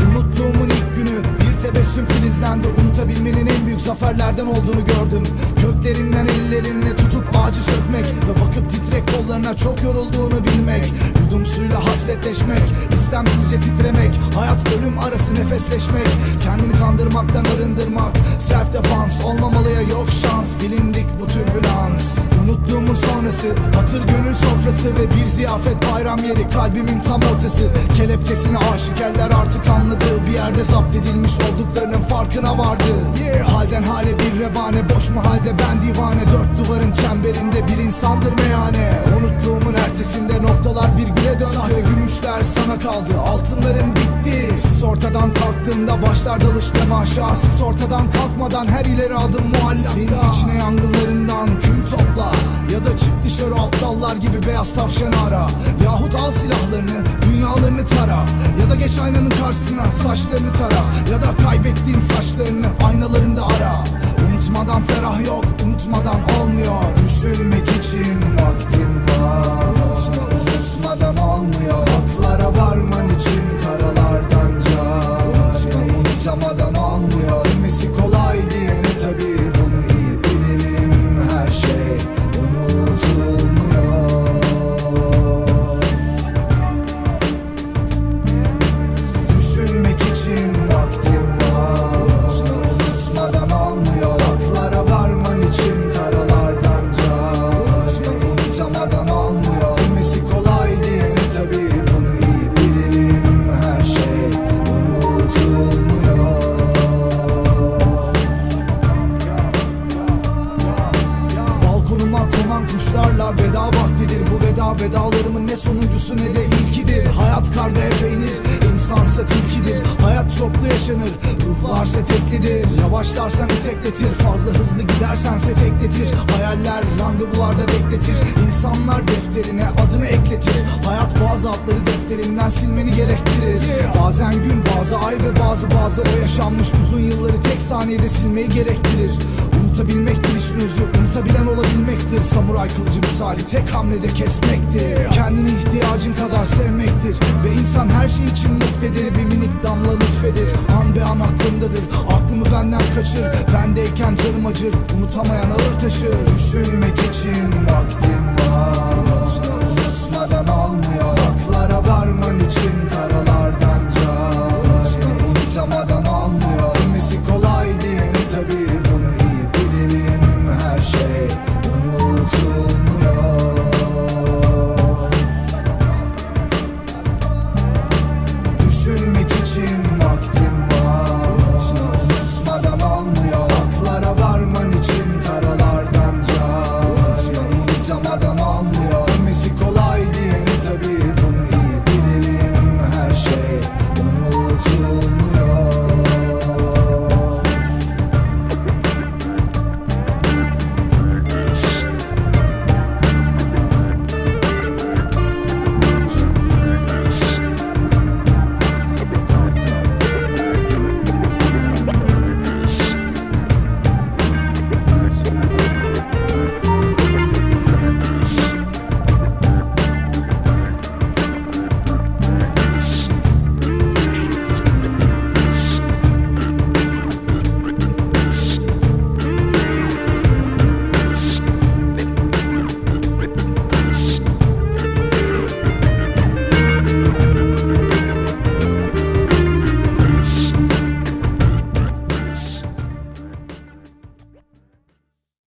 Unuttuğumun ilk günü bir tebessüm filizlendi. Unutabilmenin en büyük zaferlerden olduğunu gördüm. Köklerinden ellerinle tutup ağacı sökmek Ve bakıp titrek kollarına çok yorulduğunu bilmek. Yudum suyla hasretleşmek istemsizce titremek. Hayat ölüm arası nefesleşmek. Kendini kandırmaktan arındırmak. Self defense olmamalıya yok şans. Bilindik bu türbülans Unuttuğumun sonrası. Hatır gönül sofrası ve bir ziyafet bayram yeri. Kalbimin tam ortası. Kelepçesini aşık eller artık anladı Bir yerde zapt edilmiş olduklarının farkına vardı. Halden hale bir revane Boş mahalde ben divane. Dört duvarın çemberinde bir insandır meyhane. Unuttuğumun ertesinde noktalar virgüle döndü. Sahte gümüşler sana kaldı Altınların bitti Sis ortadan kalktığında başlar dalış temaşa Sis ortadan kalkmadan her ileri adım muallakta Senin içine yangınlarından kül topla Ya da çık dışarı aptallar gibi beyaz tavşanı ara. Yahut al silahlarını dünyalarını tara Ya da geç aynanın karşısına saçlarını tara Ya da kaybettiğin saçlarını aynalarında ara. Unutmadan ferah yok unutmadan olmuyor. Düşünmek için kuşlarla veda vaktidir. Bu veda vedalarımın ne sonuncusu ne de ilkidir. Hayat karga hep peynir, insansa tilkidir Hayat çoklu yaşanır, ruhlarsa teklidir Yavaşlarsan itekletir, fazla hızlı gidersense tekletir Hayaller randevularda bekletir defterinden silmeni gerektirir. Bazen gün, bazı ay ve bazı bazı o yaşanmış uzun yılları tek saniyede silmeyi gerektirir. Unutabilmektir işin özü Unutabilen olabilmektir. Samuray kılıcı misali tek hamlede kesmektir. Kendini ihtiyacın kadar sevmektir. Ve insan her şey için muktedir. Bir minik damla lütfedir An be an aklımdadır. Aklımı benden kaçır. Bendeyken canım acır. Unutamayan ağır taşır. Düşünmek için